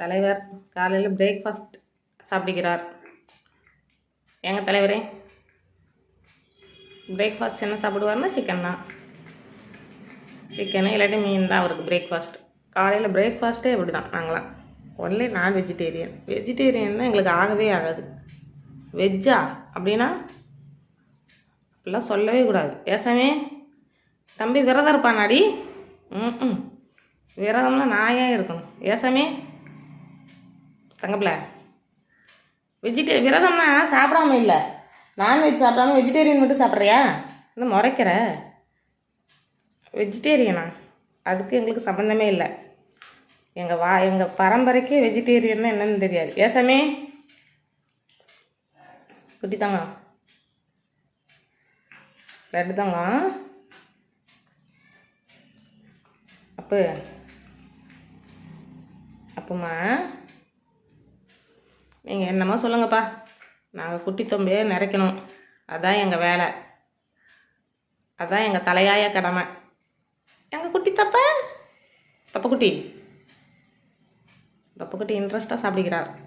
தலைவர் காலையில் பிரேக்ஃபாஸ்ட் சாப்பிடுகிறார். எங்கள் தலைவரே? பிரேக்ஃபாஸ்ட் என்ன சாப்பிடுவார்னா சிக்கன் தான். சிக்கனு இல்லாட்டி மீன் தான் அவருக்கு பிரேக்ஃபாஸ்ட் காலையில் பிரேக்ஃபாஸ்ட்டே இப்படி தான் நாங்களாம். ஒன்லி நான் வெஜிடேரியன் வெஜிடேரியன்னா எங்களுக்கு ஆகவே ஆகாது. வெஜ்ஜா அப்படின்னா அப்படிலாம் சொல்லவே கூடாது. ஏசாமே தம்பி விரதம் இருப்பானாடி? ம் ம் விரதம்லாம் நான் ஏன் இருக்கணும் ஏசாமே தங்கப்பில வெஜிடே விரதம்னா சாப்பிடாம இல்லை. நான்வெஜ் சாப்பிடாம வெஜிடேரியன் மட்டும் சாப்பிட்றியா? இன்னும் முறைக்கிற? வெஜிடேரியனா அதுக்கு எங்களுக்கு சம்மந்தமே இல்லை. எங்கள் வா எங்கள் பரம்பரைக்கே வெஜிடேரியன்னா என்னன்னு தெரியாது. ஏசாமே குட்டி தாங்க ரெட்டு தாங்க அப்போ. அப்புமா. நீங்கள் என்னமோ சொல்லுங்கப்பா. நாங்கள் குட்டி தொம்பியை நிறைக்கணும். அதான் எங்கள் வேலை. அதான் எங்கள் தலையாய கடமை. எங்கள் குட்டி தப்ப? தப்ப குட்டி. குட்டி இன்ட்ரெஸ்ட்டாக சாப்பிடுகிறார்.